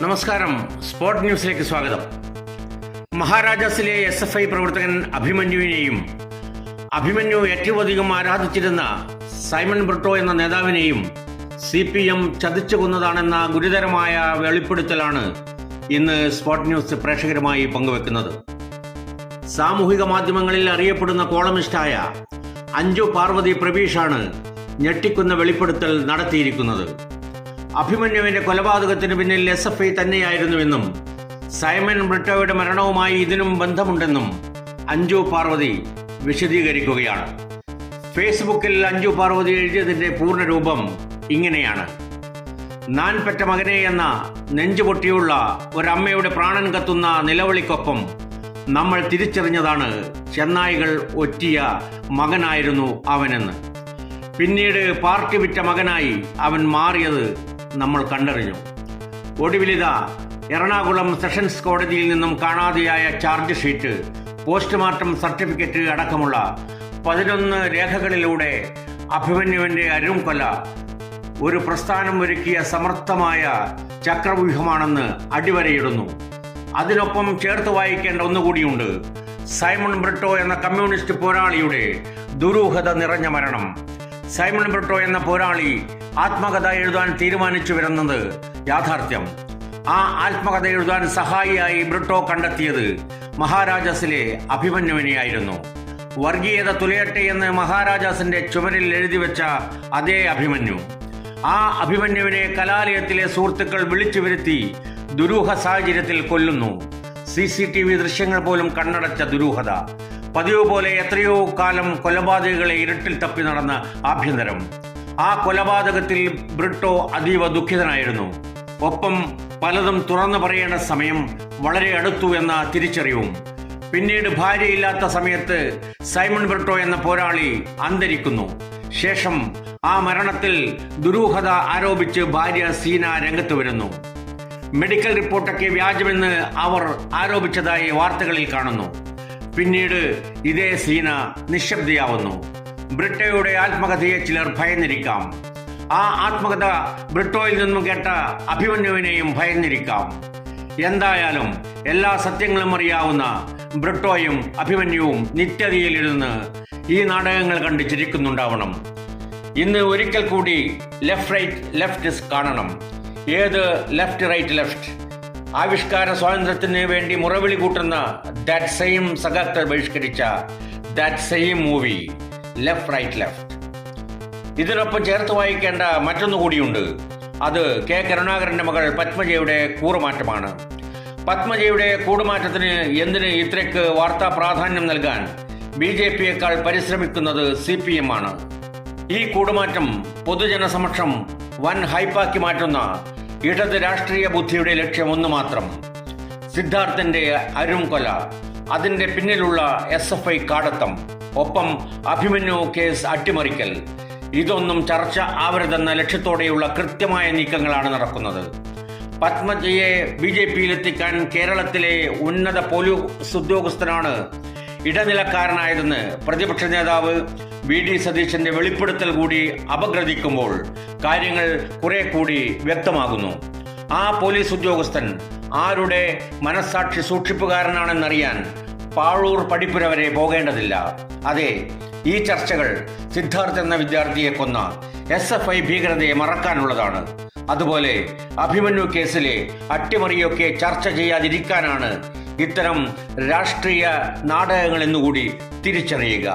നമസ്കാരം. സ്പോർട് ന്യൂസിലേക്ക് സ്വാഗതം. മഹാരാജാസിലെ എസ് എഫ് ഐ പ്രവർത്തകൻ അഭിമന്യുവിനെയും അഭിമന്യു ഏറ്റവും അധികം ആരാധിച്ചിരുന്ന സൈമൺ ബ്രിട്ടോ എന്ന നേതാവിനെയും സി പി എം ചതിച്ചു കൊന്നതാണെന്ന ഗുരുതരമായ വെളിപ്പെടുത്തലാണ് ഇന്ന് സ്പോർട് ന്യൂസ് പ്രേക്ഷകരുമായി പങ്കുവെക്കുന്നത്. സാമൂഹിക മാധ്യമങ്ങളിൽ അറിയപ്പെടുന്ന കോളമിസ്റ്റായ അഞ്ജു പാർവതി പ്രവീഷാണ് ഞെട്ടിക്കുന്ന വെളിപ്പെടുത്തൽ നടത്തിയിരിക്കുന്നത്. അഭിമന്യുവിന്റെ കൊലപാതകത്തിന് പിന്നിൽ എസ് എഫ് ഐ തന്നെയായിരുന്നുവെന്നും സൈമൺ ബ്രിട്ടോയുടെ മരണവുമായി ഇതിനും ബന്ധമുണ്ടെന്നും അഞ്ജു പാർവതി വിശദീകരിക്കുകയാണ്. ഫേസ്ബുക്കിൽ അഞ്ജു പാർവതി എഴുതിയതിന്റെ പൂർണരൂപം ഇങ്ങനെയാണ്. നാൻ പെറ്റ മകനെ എന്ന നെഞ്ചുപൊട്ടിയുള്ള ഒരമ്മയുടെ പ്രാണൻ കത്തുന്ന നിലവിളിക്കൊപ്പം നമ്മൾ തിരിച്ചറിഞ്ഞതാണ് ചെന്നായികൾ ഒറ്റിയ മകനായിരുന്നു അവനെന്ന്. പിന്നീട് പാർട്ടി വിറ്റ മകനായി അവൻ മാറിയത് നമ്മൾ കണ്ടറിഞ്ഞു. ഒടുവിലിത എറണാകുളം സെഷൻസ് കോടതിയിൽ നിന്നും കാണാതെയായ ചാർജ് ഷീറ്റ് പോസ്റ്റ്മോർട്ടം സർട്ടിഫിക്കറ്റ് അടക്കമുള്ള പതിനൊന്ന് രേഖകളിലൂടെ അഭിമന്യുവിന്റെ അരും കൊല ഒരു പ്രസ്ഥാനം ഒരുക്കിയ സമർത്ഥമായ ചക്രവ്യൂഹമാണെന്ന് അടിവരയിടുന്നു. അതിനൊപ്പം ചേർത്ത് വായിക്കേണ്ട ഒന്നുകൂടിയുണ്ട്. സൈമൺ ബ്രിട്ടോ എന്ന കമ്മ്യൂണിസ്റ്റ് പോരാളിയുടെ ദുരൂഹത നിറഞ്ഞ മരണം. സൈമൺ ബ്രിട്ടോ എന്ന പോരാളി ആത്മകഥ എഴുതാൻ തീരുമാനിച്ചു വരുന്നത് യാഥാർത്ഥ്യം. ആ ആത്മകഥ എഴുതാൻ സഹായിയായി ബ്രിട്ടോ കണ്ടെത്തിയത് മഹാരാജാസിലെ അഭിമന്യുവിനെയായിരുന്നു. വർഗീയത തുലയട്ടെ എന്ന് മഹാരാജാസിന്റെ ചുമരിൽ എഴുതി വെച്ച അതേ അഭിമന്യു. ആ അഭിമന്യുവിനെ കലാലയത്തിലെ സുഹൃത്തുക്കൾ വിളിച്ചു വരുത്തി ദുരൂഹ സാഹചര്യത്തിൽ കൊല്ലുന്നു. സി സി ടി വി ദൃശ്യങ്ങൾ പോലും കണ്ണടച്ച ദുരൂഹത. പതിവ് പോലെ എത്രയോ കാലം കൊലപാതകങ്ങളെ ഇരുട്ടിൽ തപ്പി നടന്ന ആഭ്യന്തരം. ആ കൊലപാതകത്തിൽ ബ്രിട്ടോ അതീവ ദുഃഖിതനായിരുന്നു. ഒപ്പം പലതും തുറന്നു പറയേണ്ട സമയം വളരെ അടുത്തു എന്ന തിരിച്ചറിവും. പിന്നീട് ഭാര്യയില്ലാത്ത സമയത്ത് സൈമൺ ബ്രിട്ടോ എന്ന പോരാളി അന്തരിക്കുന്നു. ശേഷം ആ മരണത്തിൽ ദുരൂഹത ആരോപിച്ച് ഭാര്യ സീന രംഗത്ത് വരുന്നു. മെഡിക്കൽ റിപ്പോർട്ടൊക്കെ വ്യാജമെന്ന് അവർ ആരോപിച്ചതായി വാർത്തകളിൽ കാണുന്നു. പിന്നീട് ഇതേ സീന നിശബ്ദയാവുന്നു. ബ്രിട്ടോയുടെ ആത്മകഥയെ ചിലർ ഭയന്നിരിക്കാം. ആ ആത്മകഥ ബ്രിട്ടോയിൽ നിന്നും കേട്ട അഭിമന്യുവിനെയും ഭയന്നിരിക്കാം. എന്തായാലും എല്ലാ സത്യങ്ങളും അറിയാവുന്ന ബ്രിട്ടോയും അഭിമന്യുവും നിത്യതയിലിരുന്ന് ഈ നാടകങ്ങൾ കണ്ട് ചിരിക്കുന്നുണ്ടാവണം. ഇന്ന് ഒരിക്കൽ കൂടി ലെഫ്റ്റ് റൈറ്റ് ലെഫ്റ്റ് കാണണം. ഏത് ലെഫ്റ്റ് റൈറ്റ് ലെഫ്റ്റ്? ആവിഷ്കാര സ്വാതന്ത്ര്യത്തിന് വേണ്ടി മുറവിളി കൂട്ടുന്ന ദാറ്റ് സെയിം സഖാക്കൾ ബഹിഷ്കരിച്ച that same movie left right left ഇതിനൊപ്പം ചേർത്ത് വായിക്കേണ്ട മറ്റൊന്നു കൂടിയുണ്ട്. അത് കെ കരുണാകരന്റെ മകൾ പത്മജയുടെ കൂറുമാറ്റമാണ്. പത്മജയുടെ കൂടുമാറ്റത്തിന് എന്തിന് ഇത്രയ്ക്ക് വാർത്താ പ്രാധാന്യം നൽകാൻ ബി ജെ പിയേക്കാൾ പരിശ്രമിക്കുന്നത് സി പി എം ആണ്? ഈ കൂടുമാറ്റം പൊതുജനസമക്ഷം വൻ ഹൈപ്പാക്കി മാറ്റുന്ന ഇടത് രാഷ്ട്രീയ ബുദ്ധിയുടെ ലക്ഷ്യം ഒന്ന് മാത്രം. സിദ്ധാർത്ഥന്റെ അരും കൊല അതിന്റെ പിന്നിലുള്ള എസ് എഫ് ഐ കാടത്തം ഒപ്പം അഭിമന്യു കേസ് അട്ടിമറിക്കൽ. ഇതൊന്നും ചർച്ച ആവരുതെന്ന ലക്ഷ്യത്തോടെയുള്ള കൃത്യമായ നീക്കങ്ങളാണ് നടക്കുന്നത്. പത്മജയെ ബി ജെ പിയിലെത്തിക്കാൻ കേരളത്തിലെ ഉന്നത പോലീസ് ഉദ്യോഗസ്ഥനാണ് ഇടനിലക്കാരനായതെന്ന് പ്രതിപക്ഷ നേതാവ് വി ഡി സതീശന്റെ വെളിപ്പെടുത്തൽ കൂടി അപഗ്രഥിക്കുമ്പോൾ കാര്യങ്ങൾ കുറെ കൂടി വ്യക്തമാകുന്നു. ആ പോലീസ് ഉദ്യോഗസ്ഥൻ ആരുടെ മനസ്സാക്ഷി സൂക്ഷിപ്പുകാരനാണെന്നറിയാൻ പാഴൂർ പഠിപ്പുര വരെ പോകേണ്ടതില്ല. അതെ ഈ ചർച്ചകൾ സിദ്ധാർത്ഥ് എന്ന വിദ്യാർത്ഥിയെ കൊന്ന എസ് എഫ് ഐ ഭീകരതയെ മറക്കാനുള്ളതാണ്. അതുപോലെ അഭിമന്യു കേസിലെ അട്ടിമറിയൊക്കെ ചർച്ച ചെയ്യാതിരിക്കാനാണ് ഇത്തരം രാഷ്ട്രീയ നാടകങ്ങളെന്നുകൂടി തിരിച്ചറിയുക.